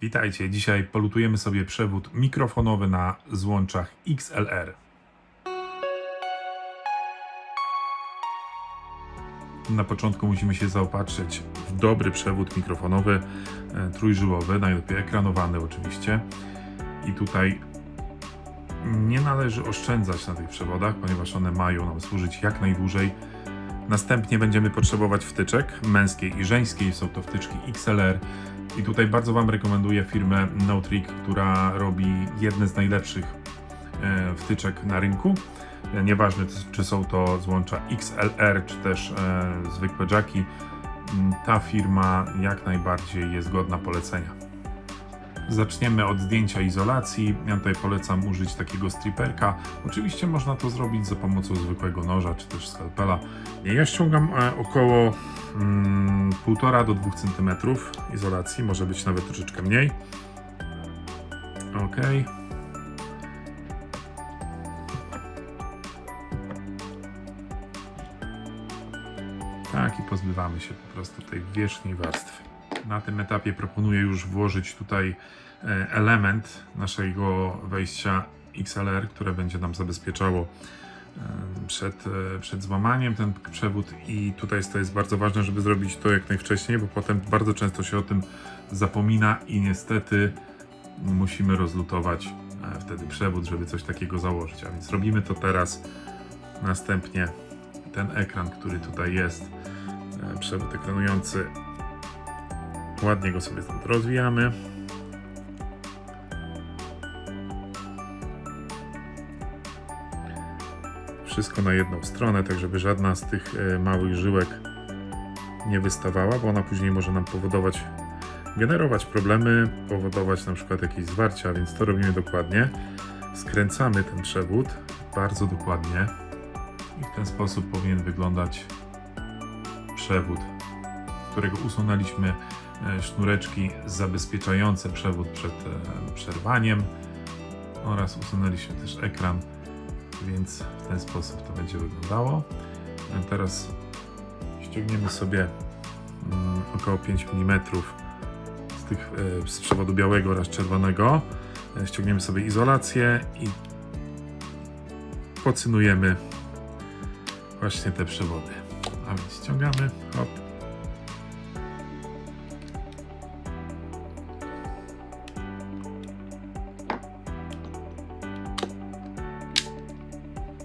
Witajcie, dzisiaj polutujemy sobie przewód mikrofonowy na złączach XLR. Na początku musimy się zaopatrzyć w dobry przewód mikrofonowy, e, trójżyłowy, najlepiej ekranowany oczywiście. I tutaj nie należy oszczędzać na tych przewodach, ponieważ one mają nam służyć jak najdłużej. Następnie będziemy potrzebować wtyczek męskiej i żeńskiej. Są to wtyczki XLR. I tutaj bardzo Wam rekomenduję firmę Nautric, która robi jedne z najlepszych e, wtyczek na rynku. E, Nieważne, czy są to złącza XLR, czy też e, zwykłe jacki, ta firma jak najbardziej jest godna polecenia. Zaczniemy od zdjęcia izolacji. Ja tutaj polecam użyć takiego striperka. Oczywiście można to zrobić za pomocą zwykłego noża czy też skalpela. Ja ściągam e, około mm, 1,5 do 2 cm izolacji, może być nawet troszeczkę mniej. Ok. Tak, i pozbywamy się po prostu tej wierzchniej warstwy. Na tym etapie proponuję już włożyć tutaj e, element naszego wejścia XLR, które będzie nam zabezpieczało e, przed, e, przed złamaniem ten przewód i tutaj to jest bardzo ważne, żeby zrobić to jak najwcześniej, bo potem bardzo często się o tym zapomina i niestety musimy rozlutować wtedy przewód, żeby coś takiego założyć. A więc robimy to teraz. Następnie ten ekran, który tutaj jest, przewód ekranujący, ładnie go sobie stąd rozwijamy. Wszystko na jedną stronę, tak żeby żadna z tych e, małych żyłek nie wystawała, bo ona później może nam powodować, generować problemy, powodować na przykład jakieś zwarcia, więc to robimy dokładnie. Skręcamy ten przewód bardzo dokładnie i w ten sposób powinien wyglądać przewód, którego usunęliśmy sznureczki zabezpieczające przewód przed e, przerwaniem oraz usunęliśmy też ekran, więc w ten sposób to będzie wyglądało. A teraz ściągniemy sobie mm, około 5 mm z, tych, e, z przewodu białego oraz czerwonego. E, Ściągniemy sobie izolację i pocynujemy właśnie te przewody. A więc ściągamy, hop.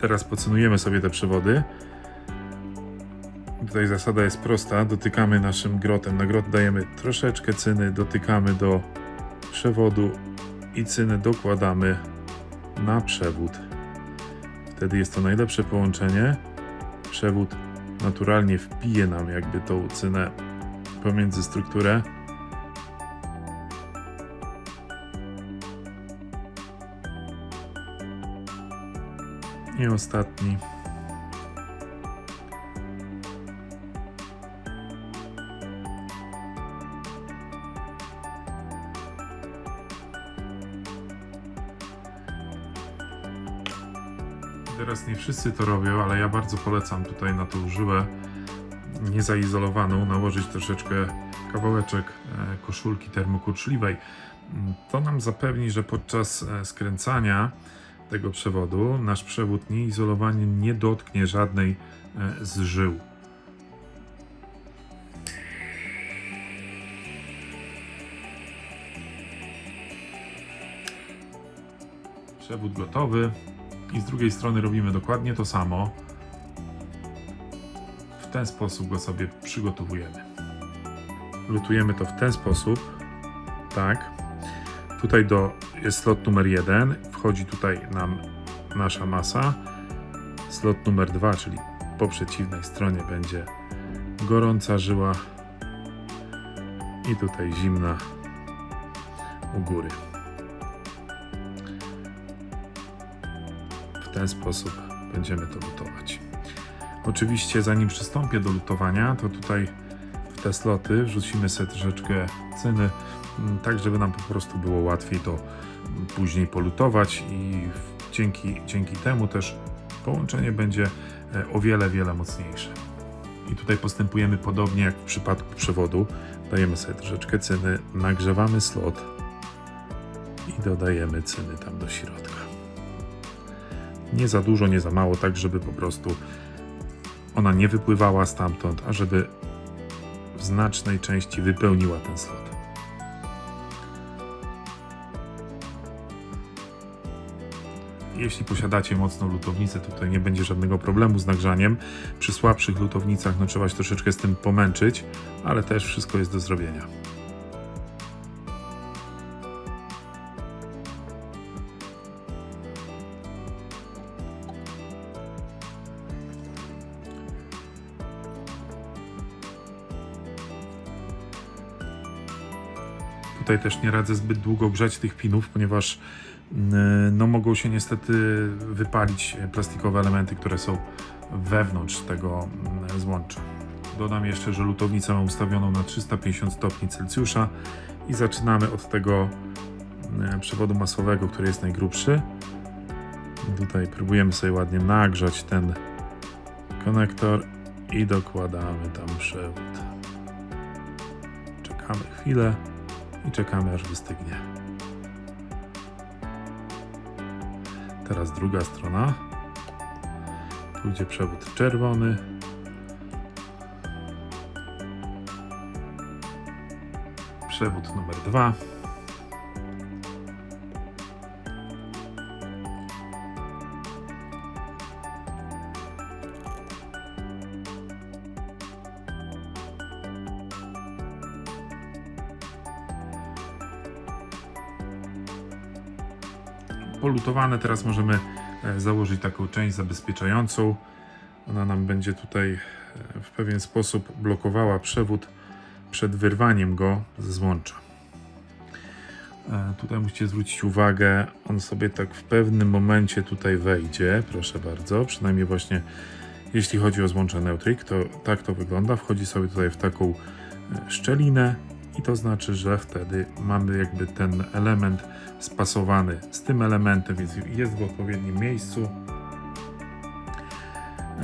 Teraz pocynujemy sobie te przewody. Tutaj zasada jest prosta. Dotykamy naszym grotem. Na grot dajemy troszeczkę cyny, dotykamy do przewodu i cynę dokładamy na przewód. Wtedy jest to najlepsze połączenie. Przewód naturalnie wpije nam jakby tą cynę pomiędzy strukturę. I ostatni. Teraz nie wszyscy to robią, ale ja bardzo polecam tutaj na tą żyłę niezaizolowaną nałożyć troszeczkę kawałeczek e, koszulki termokurczliwej. To nam zapewni, że podczas e, skręcania tego przewodu nasz przewód nieizolowany nie dotknie żadnej e, z żył. Przewód gotowy i z drugiej strony robimy dokładnie to samo. W ten sposób go sobie przygotowujemy. Lutujemy to w ten sposób. Tak. Tutaj do, jest slot numer 1. Wchodzi tutaj nam nasza masa. Slot numer 2, czyli po przeciwnej stronie będzie gorąca żyła i tutaj zimna u góry. W ten sposób będziemy to lutować. Oczywiście zanim przystąpię do lutowania, to tutaj te sloty wrzucimy sobie troszeczkę cyny, mm, tak żeby nam po prostu było łatwiej to mm, później polutować i dzięki, dzięki temu też połączenie będzie e, o wiele, wiele mocniejsze. I tutaj postępujemy podobnie jak w przypadku przewodu. Dajemy sobie troszeczkę cyny, nagrzewamy slot i dodajemy cyny tam do środka. Nie za dużo, nie za mało, tak żeby po prostu ona nie wypływała stamtąd, a żeby w znacznej części wypełniła ten slot. Jeśli posiadacie mocną lutownicę, to tutaj nie będzie żadnego problemu z nagrzaniem. Przy słabszych lutownicach no, trzeba się troszeczkę z tym pomęczyć, ale też wszystko jest do zrobienia. Tutaj też nie radzę zbyt długo grzać tych pinów, ponieważ mm, no, mogą się niestety wypalić plastikowe elementy, które są wewnątrz tego mm, złącza. Dodam jeszcze, że lutownicę mam ustawioną na 350 stopni Celsjusza i zaczynamy od tego mm, przewodu masowego, który jest najgrubszy. Tutaj próbujemy sobie ładnie nagrzać ten konektor i dokładamy tam przewód. Czekamy chwilę i czekamy aż wystygnie. Teraz druga strona. Pójdzie przewód czerwony. Przewód numer dwa. Polutowane. Teraz możemy e, założyć taką część zabezpieczającą. Ona nam będzie tutaj e, w pewien sposób blokowała przewód przed wyrwaniem go ze złącza. E, Tutaj musicie zwrócić uwagę, on sobie tak w pewnym momencie tutaj wejdzie, proszę bardzo, przynajmniej właśnie jeśli chodzi o złącze Neutrik, to tak to wygląda. Wchodzi sobie tutaj w taką szczelinę i to znaczy, że wtedy mamy jakby ten element spasowany z tym elementem, więc jest w odpowiednim miejscu.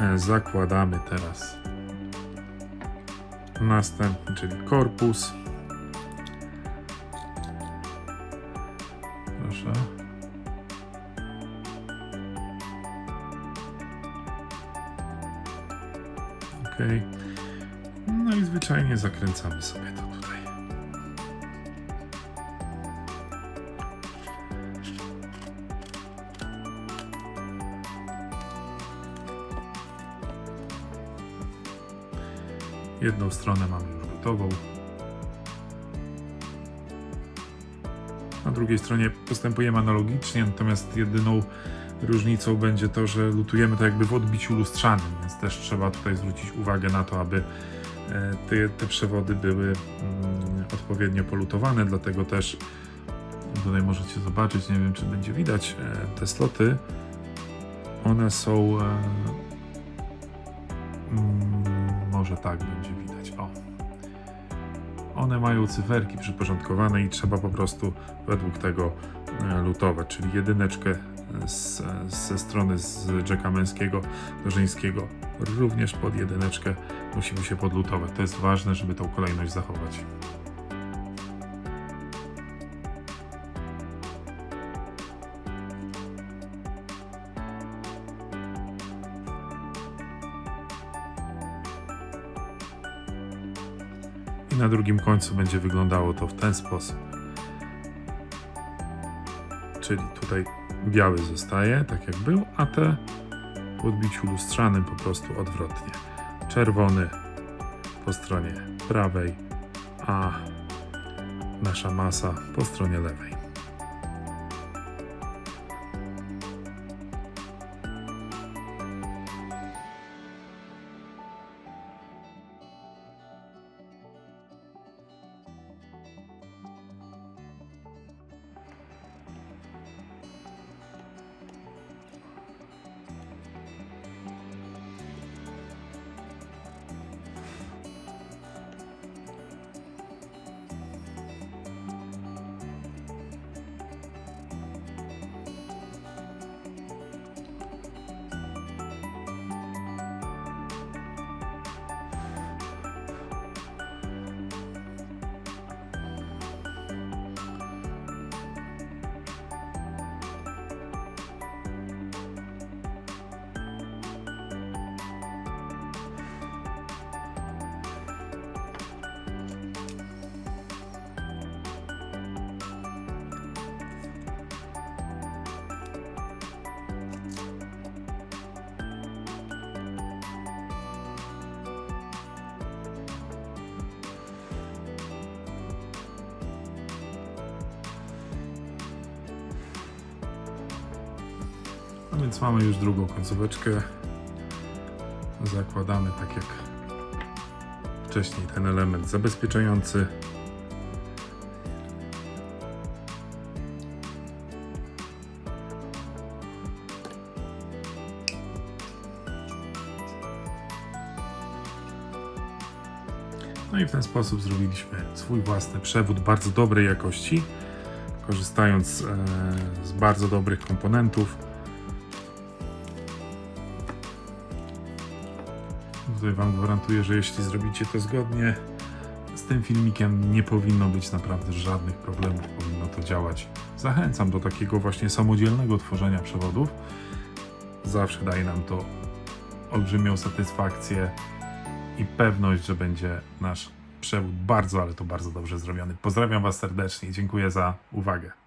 E, Zakładamy teraz następny, czyli korpus. Proszę. Ok. No i zwyczajnie zakręcamy sobie to Jedną stronę mamy już gotową. Na drugiej stronie postępujemy analogicznie, natomiast jedyną różnicą będzie to, że lutujemy to jakby w odbiciu lustrzanym, więc też trzeba tutaj zwrócić uwagę na to, aby e, te, te przewody były mm, odpowiednio polutowane, dlatego też tutaj możecie zobaczyć, nie wiem czy będzie widać, e, te sloty, one są e, mm, może tak będzie widać, o one mają cyferki przyporządkowane i trzeba po prostu według tego e, lutować, czyli jedyneczkę z, ze strony z jacka męskiego do żeńskiego również pod jedyneczkę musimy się podlutować. To jest ważne, żeby tą kolejność zachować. Na drugim końcu będzie wyglądało to w ten sposób. Czyli tutaj biały zostaje, tak jak był, a te w odbiciu lustrzanym po prostu odwrotnie. Czerwony po stronie prawej, a nasza masa po stronie lewej. A więc mamy już drugą końcóweczkę. Zakładamy tak jak wcześniej ten element zabezpieczający. No i w ten sposób zrobiliśmy swój własny przewód bardzo dobrej jakości, korzystając e, z bardzo dobrych komponentów. Tutaj Wam gwarantuję, że jeśli zrobicie to zgodnie z tym filmikiem, nie powinno być naprawdę żadnych problemów, powinno to działać. Zachęcam do takiego właśnie samodzielnego tworzenia przewodów. Zawsze daje nam to olbrzymią satysfakcję i pewność, że będzie nasz przewód bardzo, ale to bardzo dobrze zrobiony. Pozdrawiam Was serdecznie i dziękuję za uwagę.